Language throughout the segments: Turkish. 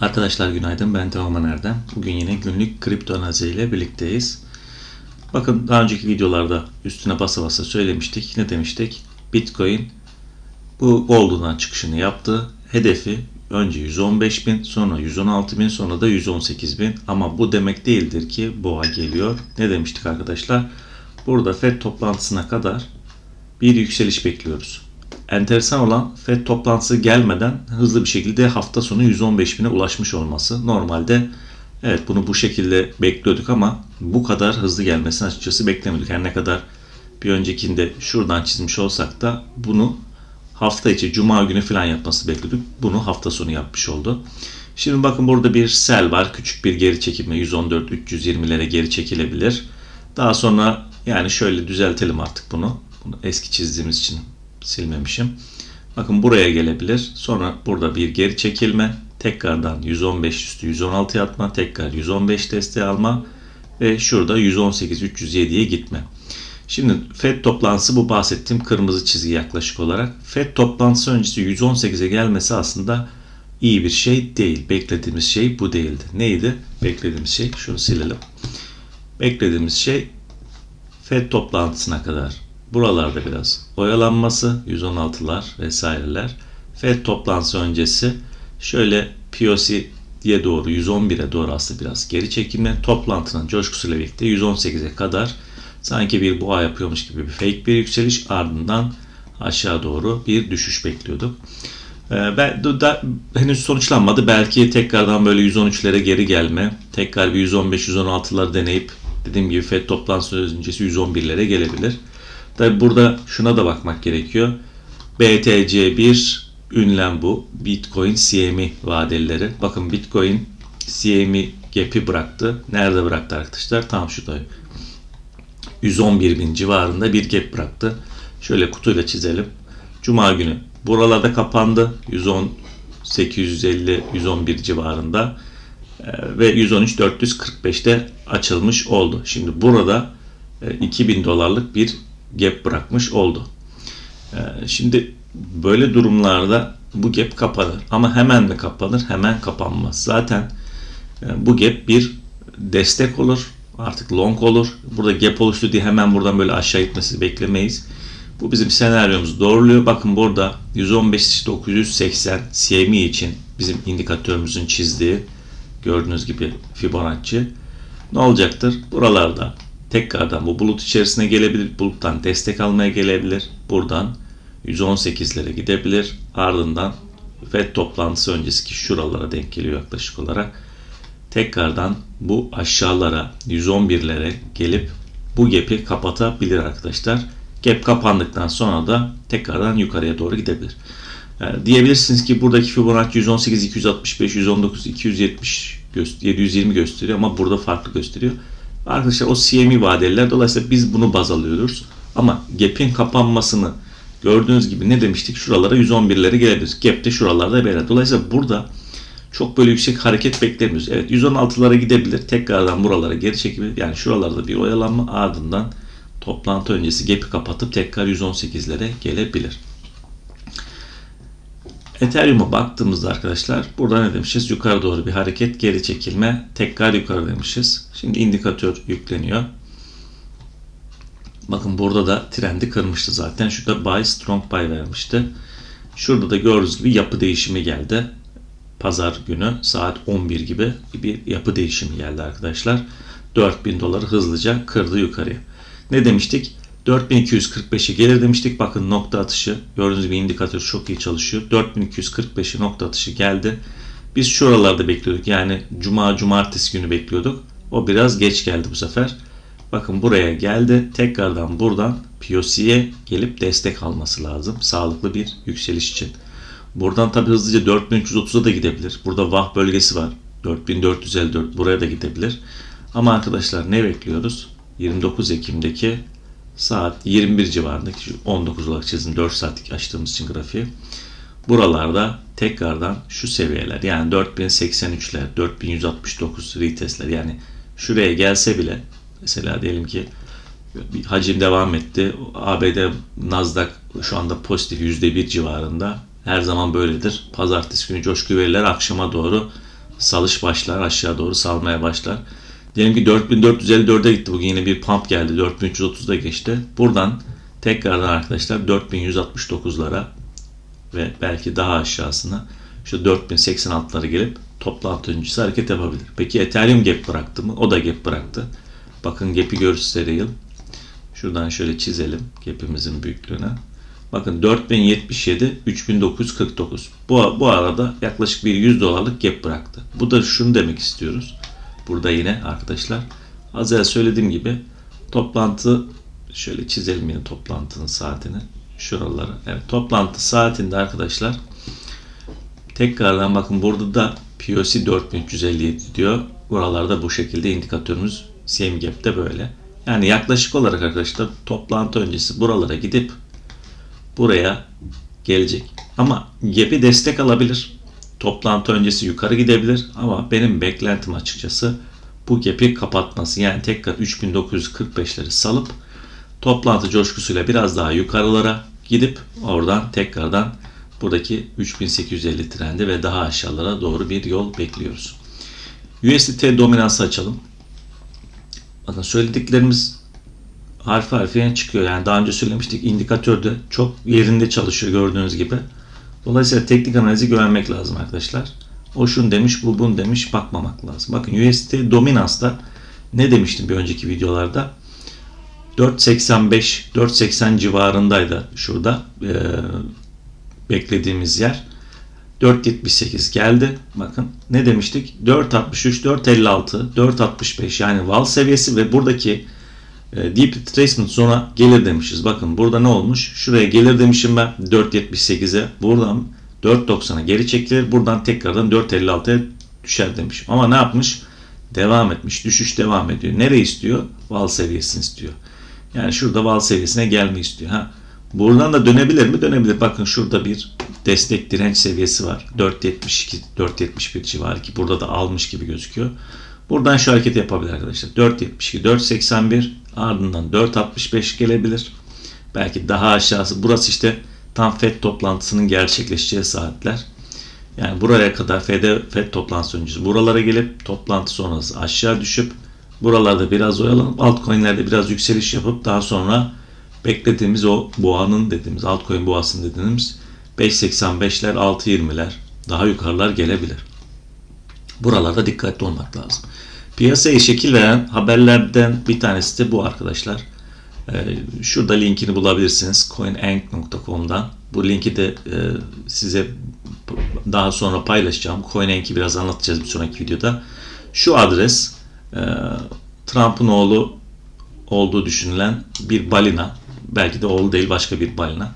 Arkadaşlar günaydın ben Teoman Erdem. Bugün yine günlük kripto analizi ile birlikteyiz. Bakın daha önceki videolarda üstüne basa basa söylemiştik. Ne demiştik? Bitcoin bu Golden'dan çıkışını yaptı. Hedefi önce 115 bin, sonra 116 bin, sonra da 118 bin. Ama bu demek değildir ki boğa geliyor. Ne demiştik arkadaşlar? Burada FED toplantısına kadar bir yükseliş bekliyoruz. Enteresan olan FED toplantısı gelmeden hızlı bir şekilde hafta sonu 115 bine ulaşmış olması. Normalde evet bunu bu şekilde bekliyorduk ama bu kadar hızlı gelmesini açıkçası beklemiyorduk. Her ne kadar bir öncekinde şuradan çizmiş olsak da bunu hafta içi cuma günü falan yapması bekliyorduk. Bunu hafta sonu yapmış oldu. Şimdi bakın burada bir sel var. Küçük bir geri çekilme 114-320'lere geri çekilebilir. Daha sonra yani şöyle düzeltelim artık bunu. Bunu eski çizdiğimiz için silmemişim. Bakın buraya gelebilir. Sonra burada bir geri çekilme. Tekrardan 115 üstü 116 atma. Tekrar 115 desteği alma. Ve şurada 118 307'ye gitme. Şimdi FED toplantısı bu bahsettiğim kırmızı çizgi yaklaşık olarak. FED toplantısı öncesi 118'e gelmesi aslında iyi bir şey değil. Beklediğimiz şey bu değildi. Neydi? Beklediğimiz şey şunu silelim. Beklediğimiz şey FED toplantısına kadar buralarda biraz oyalanması 116'lar vesaireler. FED toplantısı öncesi şöyle POC'ye doğru 111'e doğru aslında biraz geri çekilme toplantının coşkusuyla birlikte 118'e kadar sanki bir boğa yapıyormuş gibi bir fake bir yükseliş ardından aşağı doğru bir düşüş bekliyorduk. Ben, da, henüz sonuçlanmadı. Belki tekrardan böyle 113'lere geri gelme, tekrar bir 115-116'lar deneyip dediğim gibi FED toplantısı öncesi 111'lere gelebilir. Tabi burada şuna da bakmak gerekiyor. BTC1 ünlem bu. Bitcoin CME vadeleri. Bakın Bitcoin CME gap'i bıraktı. Nerede bıraktı arkadaşlar? Tam şurada. 111 bin civarında bir gap bıraktı. Şöyle kutuyla çizelim. Cuma günü buralarda kapandı. 110 850 111 civarında ve 113 445'te açılmış oldu. Şimdi burada 2000 dolarlık bir gap bırakmış oldu. Şimdi böyle durumlarda bu gap kapanır ama hemen mi kapanır? Hemen kapanmaz. Zaten bu gap bir destek olur. Artık long olur. Burada gap oluştu diye hemen buradan böyle aşağı gitmesi beklemeyiz. Bu bizim senaryomuzu doğruluyor. Bakın burada 115.980 CME için bizim indikatörümüzün çizdiği gördüğünüz gibi Fibonacci ne olacaktır? Buralarda tekrardan bu bulut içerisine gelebilir. Buluttan destek almaya gelebilir. Buradan 118'lere gidebilir. Ardından FED toplantısı öncesi ki şuralara denk geliyor yaklaşık olarak. Tekrardan bu aşağılara 111'lere gelip bu gap'i kapatabilir arkadaşlar. Gap kapandıktan sonra da tekrardan yukarıya doğru gidebilir. Yani diyebilirsiniz ki buradaki Fibonacci 118, 265, 119, 270, 720 gösteriyor ama burada farklı gösteriyor. Arkadaşlar o CME vadeliler dolayısıyla biz bunu baz alıyoruz. Ama gap'in kapanmasını gördüğünüz gibi ne demiştik? Şuralara 111'lere gelebiliriz. Gap de şuralarda böyle. Dolayısıyla burada çok böyle yüksek hareket beklemiyoruz. Evet 116'lara gidebilir. Tekrardan buralara geri çekebilir. Yani şuralarda bir oyalanma ardından toplantı öncesi gap'i kapatıp tekrar 118'lere gelebilir. Ethereum'a baktığımızda arkadaşlar burada ne demişiz? Yukarı doğru bir hareket, geri çekilme, tekrar yukarı demişiz. Şimdi indikatör yükleniyor. Bakın burada da trendi kırmıştı zaten. Şurada buy, strong buy vermişti. Şurada da gördüğünüz gibi yapı değişimi geldi. Pazar günü saat 11 gibi bir yapı değişimi geldi arkadaşlar. 4000 doları hızlıca kırdı yukarıya. Ne demiştik? 4245'e gelir demiştik. Bakın nokta atışı gördüğünüz gibi indikatör çok iyi çalışıyor. 4245'e nokta atışı geldi. Biz şuralarda bekliyorduk. Yani cuma cumartesi günü bekliyorduk. O biraz geç geldi bu sefer. Bakın buraya geldi. Tekrardan buradan POC'ye gelip destek alması lazım. Sağlıklı bir yükseliş için. Buradan tabi hızlıca 4330'a da gidebilir. Burada VAH bölgesi var. 4454 buraya da gidebilir. Ama arkadaşlar ne bekliyoruz? 29 Ekim'deki saat 21 civarındaki 19 olarak çizdim 4 saatlik açtığımız için grafiği. Buralarda tekrardan şu seviyeler yani 4083'ler, 4169 retestler yani şuraya gelse bile mesela diyelim ki bir hacim devam etti. ABD Nasdaq şu anda pozitif %1 civarında. Her zaman böyledir. Pazartesi günü coşku verirler. Akşama doğru salış başlar. Aşağı doğru salmaya başlar. Diyelim ki 4454'e gitti. Bugün yine bir pump geldi. 4330'da geçti. Buradan tekrardan arkadaşlar 4169'lara ve belki daha aşağısına şu 4086'lara gelip toplantı öncesi hareket yapabilir. Peki Ethereum gap bıraktı mı? O da gap bıraktı. Bakın gap'i göstereyim. Şuradan şöyle çizelim gap'imizin büyüklüğüne. Bakın 4077, 3949. Bu, bu arada yaklaşık bir 100 dolarlık gap bıraktı. Bu da şunu demek istiyoruz. Burada yine arkadaşlar az önce söylediğim gibi toplantı şöyle çizelim yine toplantının saatini şuralara. Evet toplantı saatinde arkadaşlar tekrardan bakın burada da POC 4357 diyor. Buralarda bu şekilde indikatörümüz CM Gap'te böyle. Yani yaklaşık olarak arkadaşlar toplantı öncesi buralara gidip buraya gelecek. Ama gap'i destek alabilir. Toplantı öncesi yukarı gidebilir ama benim beklentim açıkçası bu gap'i kapatması. Yani tekrar 3945'leri salıp toplantı coşkusuyla biraz daha yukarılara gidip oradan tekrardan buradaki 3850 trendi ve daha aşağılara doğru bir yol bekliyoruz. USDT dominansı açalım. Bakın söylediklerimiz harfi harfiyen çıkıyor. Yani daha önce söylemiştik indikatörde çok yerinde çalışıyor gördüğünüz gibi. Dolayısıyla teknik analizi güvenmek lazım arkadaşlar. O şunu demiş, bu bunu demiş bakmamak lazım. Bakın USDT dominansta ne demiştim bir önceki videolarda? 4.85 4.80 civarındaydı şurada e, beklediğimiz yer. 4.78 geldi. Bakın ne demiştik? 4.63, 4.56, 4.65 yani val seviyesi ve buradaki deep retracement zona gelir demişiz. Bakın burada ne olmuş? Şuraya gelir demişim ben 4.78'e. Buradan 4.90'a geri çekilir. Buradan tekrardan 4.56'ya düşer demişim. Ama ne yapmış? Devam etmiş. Düşüş devam ediyor. Nereye istiyor? Val seviyesini istiyor. Yani şurada val seviyesine gelmeyi istiyor. Ha. Buradan da dönebilir mi? Dönebilir. Bakın şurada bir destek direnç seviyesi var. 4.72, 4.71 civarı ki burada da almış gibi gözüküyor. Buradan şu hareketi yapabilir arkadaşlar. 4.72, 4.81 ardından 4.65 gelebilir. Belki daha aşağısı. Burası işte tam FED toplantısının gerçekleşeceği saatler. Yani buraya kadar FED, FED toplantısı öncesi buralara gelip toplantı sonrası aşağı düşüp buralarda biraz oyalanıp altcoin'lerde biraz yükseliş yapıp daha sonra beklediğimiz o boğanın dediğimiz altcoin boğasının dediğimiz 5.85'ler 6.20'ler daha yukarılar gelebilir. Buralarda dikkatli olmak lazım. Piyasaya şekil veren haberlerden bir tanesi de bu arkadaşlar. Ee, şurada linkini bulabilirsiniz coinank.com'dan. Bu linki de e, size daha sonra paylaşacağım. CoinAnk'i biraz anlatacağız bir sonraki videoda. Şu adres e, Trump'ın oğlu olduğu düşünülen bir balina. Belki de oğlu değil başka bir balina.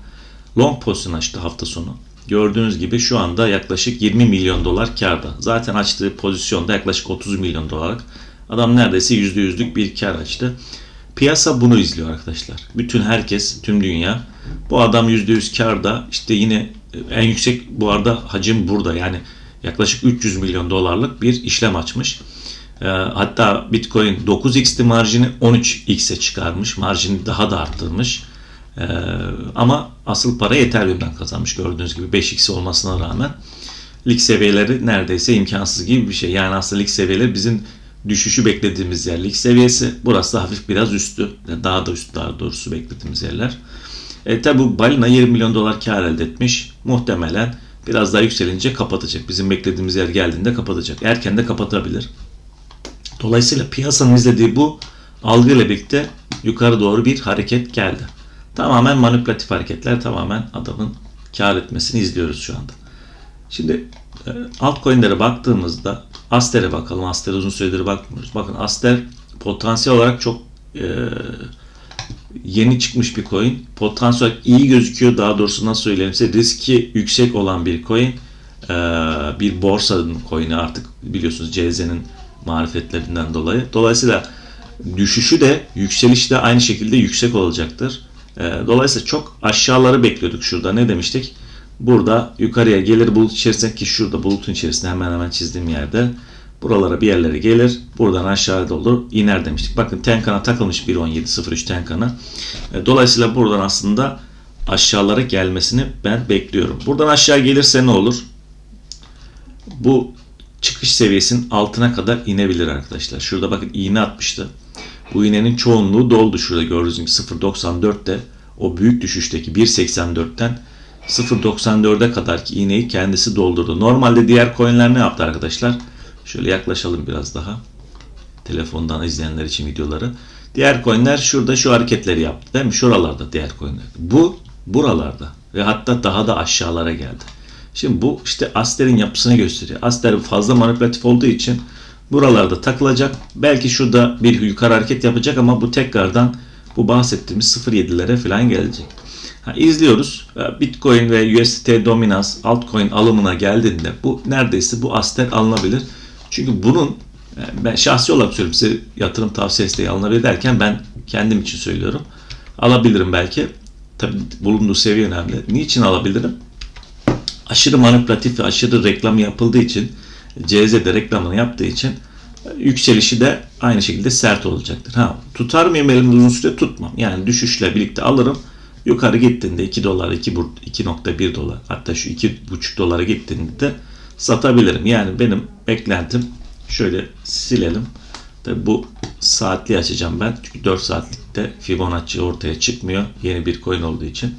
Long pozisyon açtı hafta sonu. Gördüğünüz gibi şu anda yaklaşık 20 milyon dolar karda. Zaten açtığı pozisyonda yaklaşık 30 milyon dolarlık. Adam neredeyse %100'lük bir kar açtı. Piyasa bunu izliyor arkadaşlar. Bütün herkes, tüm dünya. Bu adam %100 karda. İşte yine en yüksek bu arada hacim burada. Yani yaklaşık 300 milyon dolarlık bir işlem açmış. Hatta Bitcoin 9x'ti marjini 13x'e çıkarmış. Marjini daha da arttırmış. Ee, ama asıl para Ethereum'dan kazanmış gördüğünüz gibi 5x olmasına rağmen lig seviyeleri neredeyse imkansız gibi bir şey. Yani aslında lig seviyeleri bizim düşüşü beklediğimiz yer lig seviyesi. Burası da hafif biraz üstü. Daha da üstü daha doğrusu beklediğimiz yerler. E tabi bu balina 20 milyon dolar kar elde etmiş. Muhtemelen biraz daha yükselince kapatacak. Bizim beklediğimiz yer geldiğinde kapatacak. Erken de kapatabilir. Dolayısıyla piyasanın izlediği bu algıyla birlikte yukarı doğru bir hareket geldi. Tamamen manipülatif hareketler, tamamen adamın kar etmesini izliyoruz şu anda. Şimdi e, altcoin'lere baktığımızda Aster'e bakalım. Aster uzun süredir bakmıyoruz. Bakın Aster potansiyel olarak çok e, yeni çıkmış bir coin. Potansiyel olarak iyi gözüküyor. Daha doğrusu nasıl söyleyeyim size riski yüksek olan bir coin. E, bir borsanın coin'i artık biliyorsunuz CZ'nin marifetlerinden dolayı. Dolayısıyla düşüşü de yükselişi de aynı şekilde yüksek olacaktır. Dolayısıyla çok aşağıları bekliyorduk şurada. Ne demiştik? Burada yukarıya gelir bulut içerisinde ki şurada bulutun içerisinde hemen hemen çizdiğim yerde buralara bir yerlere gelir. Buradan aşağıda olur. iner demiştik. Bakın Tenkan'a takılmış 1.17.03 Tenkan'a. Dolayısıyla buradan aslında aşağılara gelmesini ben bekliyorum. Buradan aşağı gelirse ne olur? Bu çıkış seviyesinin altına kadar inebilir arkadaşlar. Şurada bakın iğne atmıştı. Bu iğnenin çoğunluğu doldu şurada gördüğünüz gibi 0.94'te o büyük düşüşteki 1.84'ten 0.94'e kadar ki iğneyi kendisi doldurdu. Normalde diğer coinler ne yaptı arkadaşlar? Şöyle yaklaşalım biraz daha. Telefondan izleyenler için videoları. Diğer coinler şurada şu hareketleri yaptı değil mi? Şuralarda diğer coinler. Bu buralarda ve hatta daha da aşağılara geldi. Şimdi bu işte Aster'in yapısını gösteriyor. Aster fazla manipülatif olduğu için buralarda takılacak. Belki şurada bir yukarı hareket yapacak ama bu tekrardan bu bahsettiğimiz 0.7'lere falan gelecek. Ha, izliyoruz. Bitcoin ve USDT dominans altcoin alımına geldiğinde bu neredeyse bu Aster alınabilir. Çünkü bunun ben şahsi olarak söylüyorum size yatırım tavsiyesi diye alınabilir derken ben kendim için söylüyorum. Alabilirim belki. Tabi bulunduğu seviye önemli. Niçin alabilirim? Aşırı manipülatif ve aşırı reklam yapıldığı için CZ'de reklamını yaptığı için yükselişi de aynı şekilde sert olacaktır. Ha, tutar mıyım elimde uzun süre tutmam. Yani düşüşle birlikte alırım. Yukarı gittiğinde 2 dolar, 2.1 dolar hatta şu 2.5 dolara gittiğinde de satabilirim. Yani benim beklentim şöyle silelim. Tabi bu saatli açacağım ben. Çünkü 4 saatlikte Fibonacci ortaya çıkmıyor. Yeni bir coin olduğu için.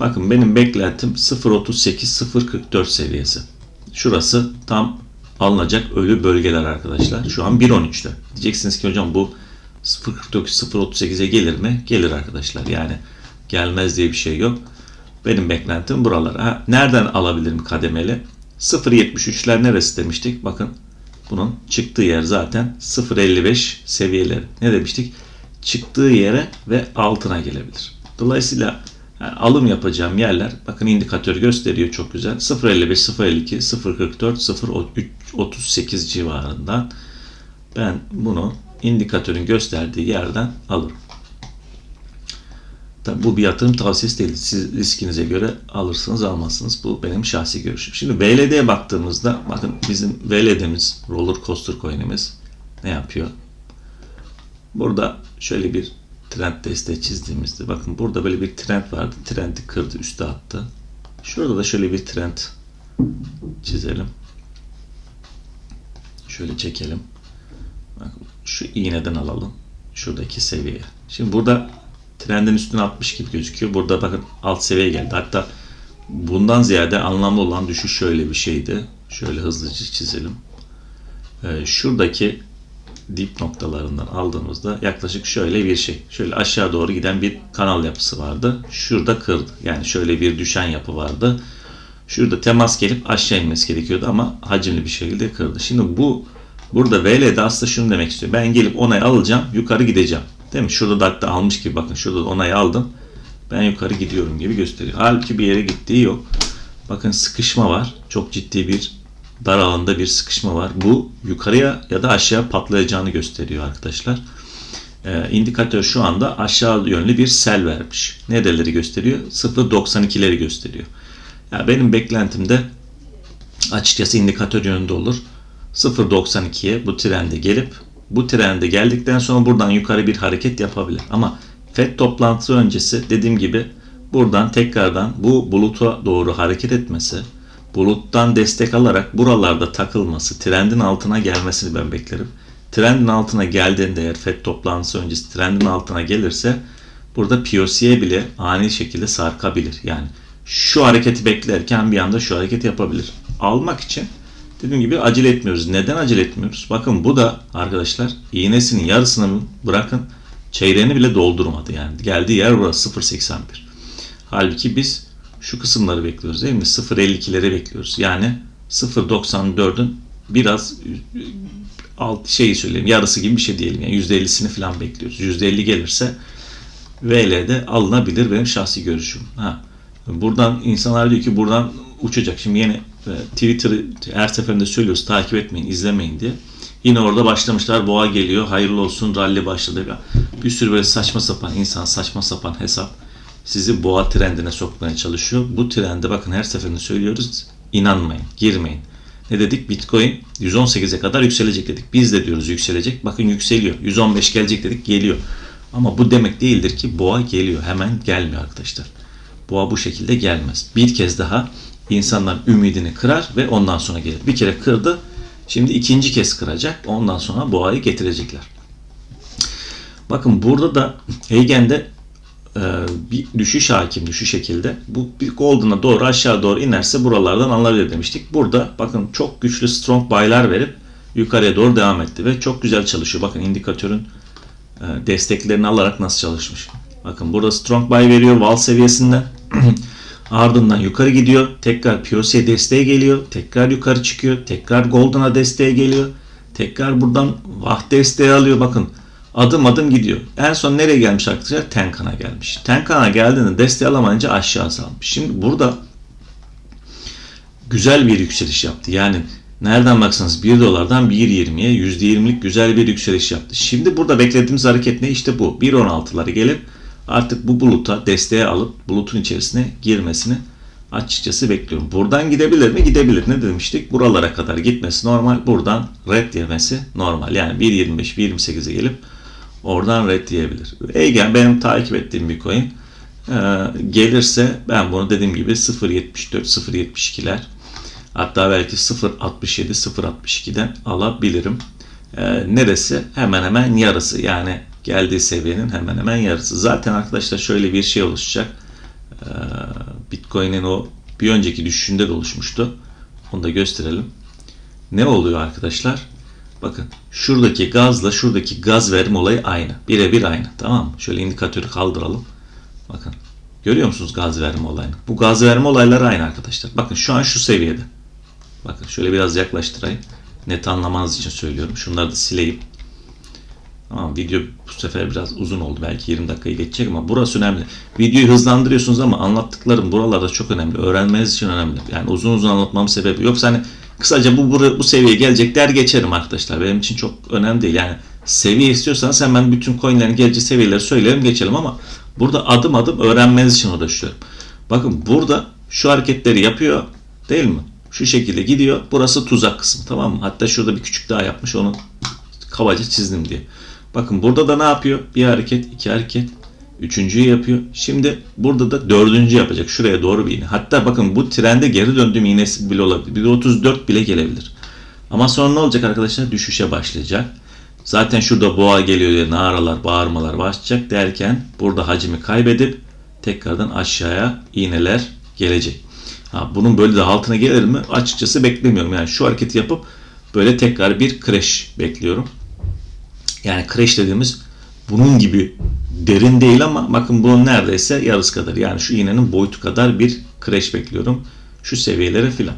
Bakın benim beklentim 0.38-0.44 seviyesi. Şurası tam alınacak ölü bölgeler arkadaşlar. Şu an 1.13'te. Diyeceksiniz ki hocam bu 0.49-0.38'e gelir mi? Gelir arkadaşlar. Yani gelmez diye bir şey yok. Benim beklentim buralar. Ha, nereden alabilirim kademeli? 0.73'ler neresi demiştik? Bakın bunun çıktığı yer zaten 0.55 seviyeleri. Ne demiştik? Çıktığı yere ve altına gelebilir. Dolayısıyla yani alım yapacağım yerler bakın indikatör gösteriyor çok güzel. 0.55, 0.52, 0.44, 0.38 civarından ben bunu indikatörün gösterdiği yerden alırım. Tabi bu bir yatırım tavsiyesi değil. Siz riskinize göre alırsınız almazsınız. Bu benim şahsi görüşüm. Şimdi VLD'ye baktığımızda bakın bizim VLD'miz roller coaster coin'imiz ne yapıyor? Burada şöyle bir trend desteği çizdiğimizde bakın burada böyle bir trend vardı. Trendi kırdı, üste attı. Şurada da şöyle bir trend çizelim. Şöyle çekelim. Bakın şu iğneden alalım. Şuradaki seviyeye. Şimdi burada trendin üstüne atmış gibi gözüküyor. Burada bakın alt seviye geldi. Hatta bundan ziyade anlamlı olan düşüş şöyle bir şeydi. Şöyle hızlıca çizelim. Ee, şuradaki dip noktalarından aldığımızda yaklaşık şöyle bir şey. Şöyle aşağı doğru giden bir kanal yapısı vardı. Şurada kırdı. Yani şöyle bir düşen yapı vardı. Şurada temas gelip aşağı inmesi gerekiyordu ama hacimli bir şekilde kırdı. Şimdi bu burada VL'de aslında şunu demek istiyor. Ben gelip onay alacağım, yukarı gideceğim. Değil mi? Şurada da hatta almış gibi bakın şurada onayı aldım. Ben yukarı gidiyorum gibi gösteriyor. Halbuki bir yere gittiği yok. Bakın sıkışma var. Çok ciddi bir dar alanda bir sıkışma var. Bu yukarıya ya da aşağı patlayacağını gösteriyor arkadaşlar. Ee, indikatör şu anda aşağı yönlü bir sel vermiş. Nereleri gösteriyor? 0.92'leri gösteriyor. Yani benim beklentimde açıkçası indikatör yönünde olur. 0.92'ye bu trende gelip bu trende geldikten sonra buradan yukarı bir hareket yapabilir. Ama FED toplantısı öncesi dediğim gibi buradan tekrardan bu buluta doğru hareket etmesi, buluttan destek alarak buralarda takılması, trendin altına gelmesini ben beklerim. Trendin altına geldiğinde eğer FED toplantısı öncesi trendin altına gelirse burada POC'ye bile ani şekilde sarkabilir. Yani şu hareketi beklerken bir anda şu hareketi yapabilir. Almak için dediğim gibi acele etmiyoruz. Neden acele etmiyoruz? Bakın bu da arkadaşlar iğnesinin yarısını bırakın çeyreğini bile doldurmadı. Yani geldiği yer burası 0.81. Halbuki biz şu kısımları bekliyoruz değil mi? 0.52'leri bekliyoruz. Yani 0.94'ün biraz alt şeyi söyleyeyim yarısı gibi bir şey diyelim. Yani %50'sini falan bekliyoruz. %50 gelirse VL'de alınabilir benim şahsi görüşüm. Ha. Buradan insanlar diyor ki buradan uçacak. Şimdi yine Twitter'ı her seferinde söylüyoruz takip etmeyin, izlemeyin diye. Yine orada başlamışlar boğa geliyor hayırlı olsun rally başladı. Bir sürü böyle saçma sapan insan saçma sapan hesap sizi boğa trendine sokmaya çalışıyor. Bu trende bakın her seferinde söylüyoruz inanmayın, girmeyin. Ne dedik? Bitcoin 118'e kadar yükselecek dedik. Biz de diyoruz yükselecek. Bakın yükseliyor. 115 gelecek dedik geliyor. Ama bu demek değildir ki boğa geliyor. Hemen gelmiyor arkadaşlar. Boğa bu şekilde gelmez. Bir kez daha insanlar ümidini kırar ve ondan sonra gelir. Bir kere kırdı. Şimdi ikinci kez kıracak. Ondan sonra boğayı getirecekler. Bakın burada da Heigen'de e, bir düşüş hakim düşüş şekilde. Bu bir golden'a doğru aşağı doğru inerse buralardan alabilir demiştik. Burada bakın çok güçlü strong buy'lar verip yukarıya doğru devam etti ve çok güzel çalışıyor. Bakın indikatörün e, desteklerini alarak nasıl çalışmış. Bakın burada strong buy veriyor wall seviyesinden. Ardından yukarı gidiyor. Tekrar POC desteğe geliyor. Tekrar yukarı çıkıyor. Tekrar Golden'a desteğe geliyor. Tekrar buradan Vah desteği alıyor. Bakın adım adım gidiyor. En son nereye gelmiş arkadaşlar? Tenkan'a gelmiş. Tenkan'a geldiğinde desteği alamayınca aşağı salmış. Şimdi burada güzel bir yükseliş yaptı. Yani nereden baksanız 1 dolardan 1.20'ye %20'lik güzel bir yükseliş yaptı. Şimdi burada beklediğimiz hareket ne? İşte bu. 1.16'lara gelip artık bu buluta desteğe alıp bulutun içerisine girmesini açıkçası bekliyorum. Buradan gidebilir mi? Gidebilir. Ne demiştik? Buralara kadar gitmesi normal. Buradan red yemesi normal. Yani 1.25, 1.28'e gelip oradan red diyebilir. Eigen benim takip ettiğim bir coin. Ee, gelirse ben bunu dediğim gibi 0.74, 0.72'ler hatta belki 0.67, 0.62'den alabilirim. Ee, neresi? Hemen hemen yarısı. Yani geldiği seviyenin hemen hemen yarısı. Zaten arkadaşlar şöyle bir şey oluşacak. Ee, Bitcoin'in o bir önceki düşüşünde de oluşmuştu. Onu da gösterelim. Ne oluyor arkadaşlar? Bakın şuradaki gazla şuradaki gaz verme olayı aynı. Birebir aynı. Tamam mı? Şöyle indikatörü kaldıralım. Bakın. Görüyor musunuz gaz verme olayını? Bu gaz verme olayları aynı arkadaşlar. Bakın şu an şu seviyede. Bakın şöyle biraz yaklaştırayım. Net anlamanız için söylüyorum. Şunları da sileyim. Tamam video bu sefer biraz uzun oldu. Belki 20 dakikayı geçecek ama burası önemli. Videoyu hızlandırıyorsunuz ama anlattıklarım buralarda çok önemli. Öğrenmeniz için önemli. Yani uzun uzun anlatmam sebebi. Yoksa hani kısaca bu, bu, bu seviyeye gelecek der geçerim arkadaşlar. Benim için çok önemli değil. Yani seviye istiyorsanız hemen bütün coinlerin geleceği seviyeleri söyleyelim geçelim ama burada adım adım öğrenmeniz için uğraşıyorum. Bakın burada şu hareketleri yapıyor değil mi? Şu şekilde gidiyor. Burası tuzak kısmı tamam mı? Hatta şurada bir küçük daha yapmış onu kabaca çizdim diye. Bakın burada da ne yapıyor? Bir hareket, iki hareket. Üçüncüyü yapıyor. Şimdi burada da dördüncü yapacak. Şuraya doğru bir iğne. Hatta bakın bu trende geri döndüğüm iğnesi bile olabilir. Bir de 34 bile gelebilir. Ama sonra ne olacak arkadaşlar? Düşüşe başlayacak. Zaten şurada boğa geliyor diye naralar, bağırmalar başlayacak derken burada hacmi kaybedip tekrardan aşağıya iğneler gelecek. Ha, bunun böyle de altına gelir mi? Açıkçası beklemiyorum. Yani şu hareketi yapıp böyle tekrar bir crash bekliyorum. Yani crash dediğimiz bunun gibi derin değil ama bakın bunun neredeyse yarısı kadar. Yani şu iğnenin boyutu kadar bir crash bekliyorum. Şu seviyelere filan.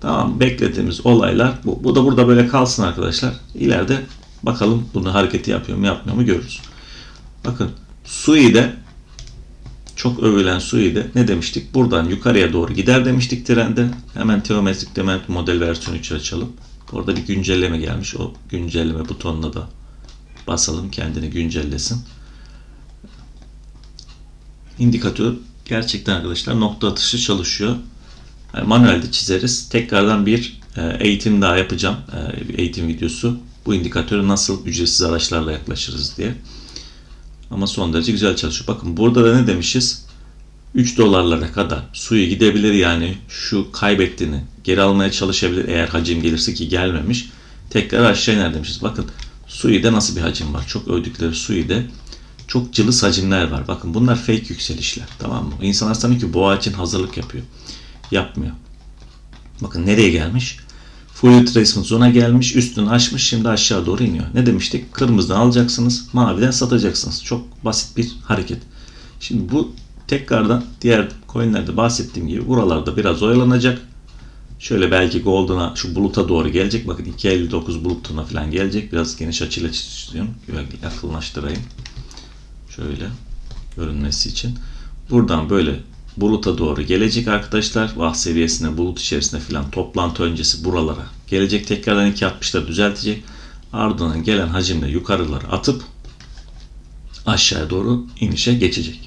Tamam beklediğimiz olaylar bu, bu da burada böyle kalsın arkadaşlar. İleride bakalım bunu hareketi yapıyor mu yapmıyor mu görürüz. Bakın Sui'de çok övülen Sui'de ne demiştik? Buradan yukarıya doğru gider demiştik trende. Hemen teometrik demant model versiyon 3 açalım. Orada bir güncelleme gelmiş. O güncelleme butonuna da basalım kendini güncellesin. İndikatör gerçekten arkadaşlar nokta atışı çalışıyor. Yani manuelde çizeriz. Tekrardan bir e, eğitim daha yapacağım. E, eğitim videosu. Bu indikatörü nasıl ücretsiz araçlarla yaklaşırız diye. Ama son derece güzel çalışıyor. Bakın burada da ne demişiz? 3 dolarlara kadar suyu gidebilir yani şu kaybettiğini geri almaya çalışabilir eğer hacim gelirse ki gelmemiş. Tekrar aşağı iner demişiz. Bakın Sui'de nasıl bir hacim var? Çok övdükleri Sui'de çok cılız hacimler var. Bakın bunlar fake yükselişler. Tamam mı? İnsanlar sanıyor ki boğa için hazırlık yapıyor. Yapmıyor. Bakın nereye gelmiş? Full retracement zone'a gelmiş. Üstünü açmış. Şimdi aşağı doğru iniyor. Ne demiştik? Kırmızıdan alacaksınız. Maviden satacaksınız. Çok basit bir hareket. Şimdi bu tekrardan diğer coinlerde bahsettiğim gibi buralarda biraz oyalanacak. Şöyle belki Golden'a şu buluta doğru gelecek. Bakın 2.59 bulutuna falan gelecek. Biraz geniş açıyla çiziyorum. Yakınlaştırayım. Şöyle görünmesi için. Buradan böyle buluta doğru gelecek arkadaşlar. Vah seviyesine bulut içerisinde filan toplantı öncesi buralara gelecek. Tekrardan 2.60'da düzeltecek. Ardından gelen hacimle yukarılara atıp aşağıya doğru inişe geçecek.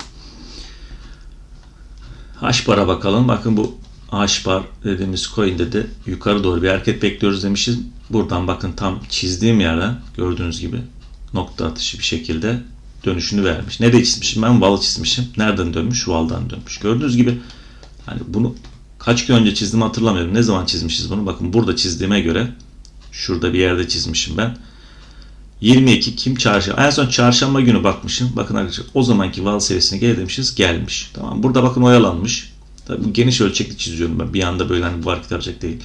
Haşpara bakalım. Bakın bu Haşpar dediğimiz coin'de de yukarı doğru bir hareket bekliyoruz demişiz. Buradan bakın tam çizdiğim yerden gördüğünüz gibi nokta atışı bir şekilde dönüşünü vermiş. Nereye çizmişim ben? Val çizmişim. Nereden dönmüş? Val'dan dönmüş. Gördüğünüz gibi hani bunu kaç gün önce çizdim hatırlamıyorum. Ne zaman çizmişiz bunu? Bakın burada çizdiğime göre Şurada bir yerde çizmişim ben. 22 kim çarşamba? En son çarşamba günü bakmışım. Bakın arkadaşlar o zamanki val seviyesine gel demişiz. Gelmiş. Tamam. Burada bakın oyalanmış. Tabii geniş ölçekli çiziyorum ben. Bir anda böyle hani hareket yapacak değil.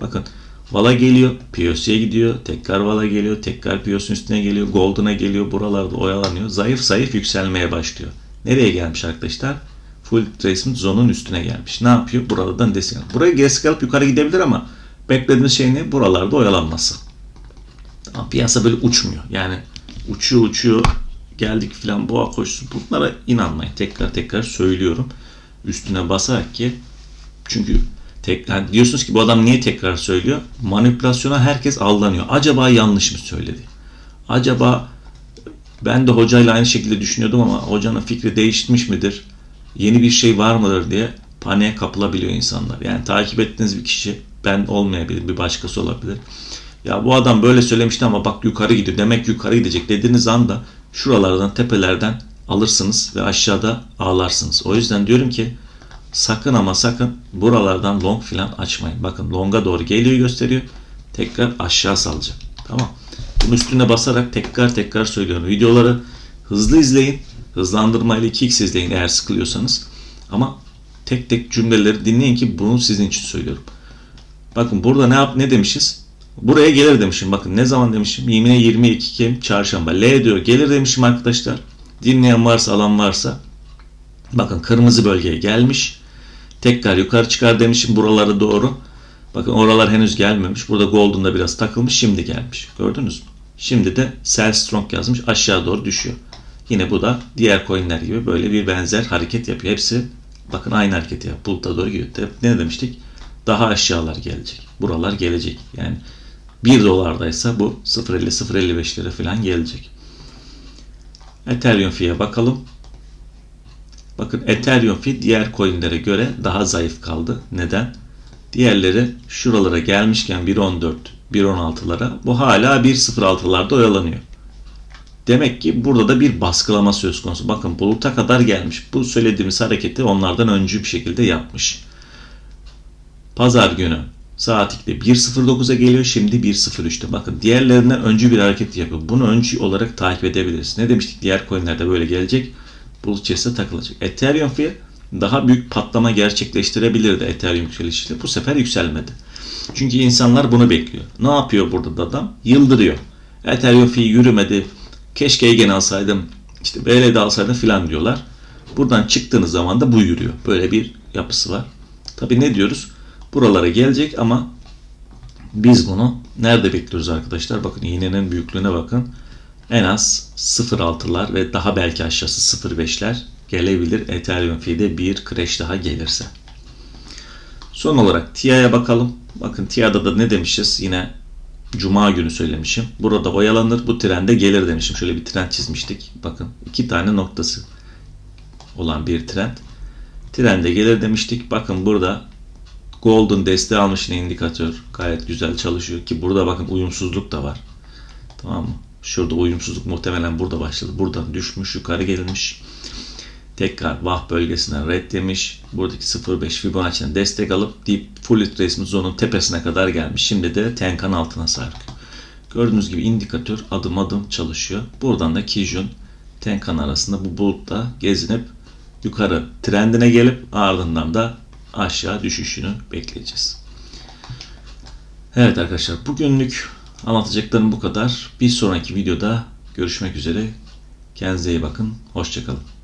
Bakın Vala geliyor, POC'ye gidiyor, tekrar Vala geliyor, tekrar POC'un üstüne geliyor, Golden'a geliyor, buralarda oyalanıyor. Zayıf zayıf yükselmeye başlıyor. Nereye gelmiş arkadaşlar? Full Retracement zone'un üstüne gelmiş. Ne yapıyor? Buralardan destek alıyor. Buraya destek alıp yukarı gidebilir ama beklediğimiz şey ne? Buralarda oyalanması. Tamam, piyasa böyle uçmuyor. Yani uçuyor uçuyor geldik filan boğa koşsun. Bunlara inanmayın. Tekrar tekrar söylüyorum. Üstüne basarak ki çünkü tek, yani diyorsunuz ki bu adam niye tekrar söylüyor? Manipülasyona herkes aldanıyor. Acaba yanlış mı söyledi? Acaba ben de hocayla aynı şekilde düşünüyordum ama hocanın fikri değişmiş midir? Yeni bir şey var mıdır diye paniğe kapılabiliyor insanlar. Yani takip ettiğiniz bir kişi ben olmayabilir, bir başkası olabilir. Ya bu adam böyle söylemişti ama bak yukarı gidiyor. Demek yukarı gidecek dediğiniz anda şuralardan, tepelerden alırsınız ve aşağıda ağlarsınız. O yüzden diyorum ki sakın ama sakın buralardan long filan açmayın. Bakın longa doğru geliyor gösteriyor. Tekrar aşağı salacak. Tamam. Bunun üstüne basarak tekrar tekrar söylüyorum. Videoları hızlı izleyin. Hızlandırmayla 2x izleyin eğer sıkılıyorsanız. Ama tek tek cümleleri dinleyin ki bunu sizin için söylüyorum. Bakın burada ne yap ne demişiz? Buraya gelir demişim. Bakın ne zaman demişim? Yemine 22 Ekim çarşamba. L diyor. Gelir demişim arkadaşlar. Dinleyen varsa alan varsa. Bakın kırmızı bölgeye gelmiş. Tekrar yukarı çıkar demişim buralara doğru. Bakın oralar henüz gelmemiş. Burada Golden'da biraz takılmış. Şimdi gelmiş. Gördünüz mü? Şimdi de Sell Strong yazmış. Aşağı doğru düşüyor. Yine bu da diğer coinler gibi böyle bir benzer hareket yapıyor. Hepsi bakın aynı hareketi yapıyor. Buluta doğru gidiyor. Ne demiştik? Daha aşağılar gelecek. Buralar gelecek. Yani 1 dolardaysa bu 0.50 0.55 lira falan gelecek. Ethereum fi'ye bakalım. Bakın Ethereum fi diğer coinlere göre daha zayıf kaldı. Neden? Diğerleri şuralara gelmişken 1.14, 1.16'lara bu hala 1.06'larda oyalanıyor. Demek ki burada da bir baskılama söz konusu. Bakın buluta kadar gelmiş. Bu söylediğimiz hareketi onlardan öncü bir şekilde yapmış. Pazar günü saat 2'de 1.09'a geliyor. Şimdi 1.03'te. Bakın diğerlerinden öncü bir hareket yapıyor. Bunu öncü olarak takip edebiliriz. Ne demiştik? Diğer coinlerde böyle gelecek. Bulut chest'e takılacak. Ethereum fee daha büyük patlama gerçekleştirebilirdi Ethereum yükselişiyle. Bu sefer yükselmedi. Çünkü insanlar bunu bekliyor. Ne yapıyor burada da adam? Yıldırıyor. Ethereum fee yürümedi. Keşke Egen alsaydım. İşte BL'de alsaydım filan diyorlar. Buradan çıktığınız zaman da bu yürüyor. Böyle bir yapısı var. Tabi ne diyoruz? Buralara gelecek ama biz bunu nerede bekliyoruz arkadaşlar? Bakın iğnenin büyüklüğüne bakın. En az 0.6'lar ve daha belki aşağısı 0.5'ler gelebilir. Ethereum fee'de bir crash daha gelirse. Son olarak TIA'ya bakalım. Bakın TIA'da da ne demişiz? Yine Cuma günü söylemişim. Burada oyalanır bu trende gelir demişim. Şöyle bir trend çizmiştik. Bakın iki tane noktası olan bir trend. Trende gelir demiştik. Bakın burada Golden desteği almış yine indikatör. Gayet güzel çalışıyor ki burada bakın uyumsuzluk da var. Tamam mı? Şurada uyumsuzluk muhtemelen burada başladı. Buradan düşmüş yukarı gelmiş. Tekrar VAH bölgesinden red demiş. Buradaki 0.5 Fibonacci'den destek alıp Deep Full Retracement Zone'un tepesine kadar gelmiş. Şimdi de Tenkan altına sarkıyor. Gördüğünüz gibi indikatör adım adım çalışıyor. Buradan da Kijun Tenkan arasında bu bulutta gezinip yukarı trendine gelip ardından da aşağı düşüşünü bekleyeceğiz. Evet arkadaşlar bugünlük anlatacaklarım bu kadar. Bir sonraki videoda görüşmek üzere. Kendinize iyi bakın. Hoşçakalın.